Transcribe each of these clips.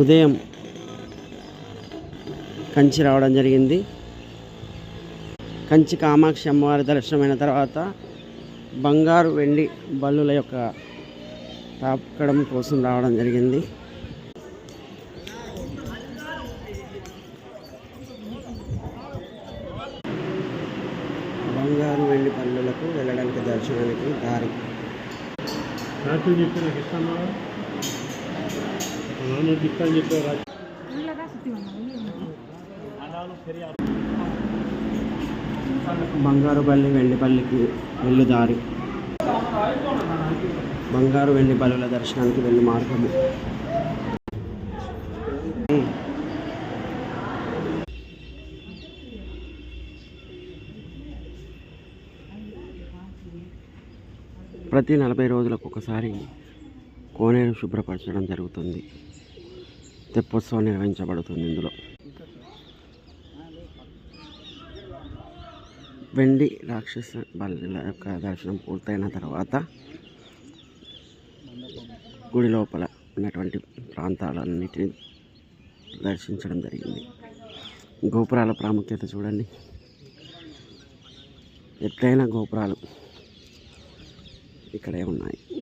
ఉదయం కంచి రావడం జరిగింది. కంచి కామాక్షి అమ్మవారి దర్శనమైన తర్వాత బంగారు వెండి బల్లుల యొక్క తాపకడం కోసం రావడం జరిగింది. బంగారు వెండి పల్లులకు వెళ్ళడానికి దర్శనానికి దారి బంగారుపల్లి వెండిపల్లికి వెళ్ళు దారి. బంగారు వెండి దర్శనానికి వెళ్ళు మార్గము. ప్రతి నలభై రోజులకు ఒకసారి కోనేరు శుభ్రపరచడం జరుగుతుంది. తెప్పోత్సవం నిర్వహించబడుతుంది ఇందులో. వెండి రాక్షస బల్ల యొక్క దర్శనం పూర్తయిన తర్వాత గుడి లోపల ఉన్నటువంటి ప్రాంతాలన్నిటిని దర్శించడం జరిగింది. గోపురాల ప్రాముఖ్యత చూడండి. ఎత్తైన గోపురాలు ఇక్కడే ఉన్నాయి.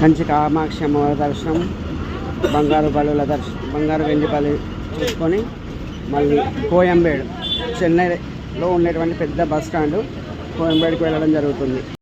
కంచి కామాక్షి అమ్మవారి దర్శనం బంగారు బలుల దర్శనం బంగారు వెండి బలి చూసుకొని మళ్ళీ కోయంబేడు చెన్నైలో ఉండేటువంటి పెద్ద బస్ స్టాండ్ కోయంబేడుకి వెళ్ళడం జరుగుతుంది.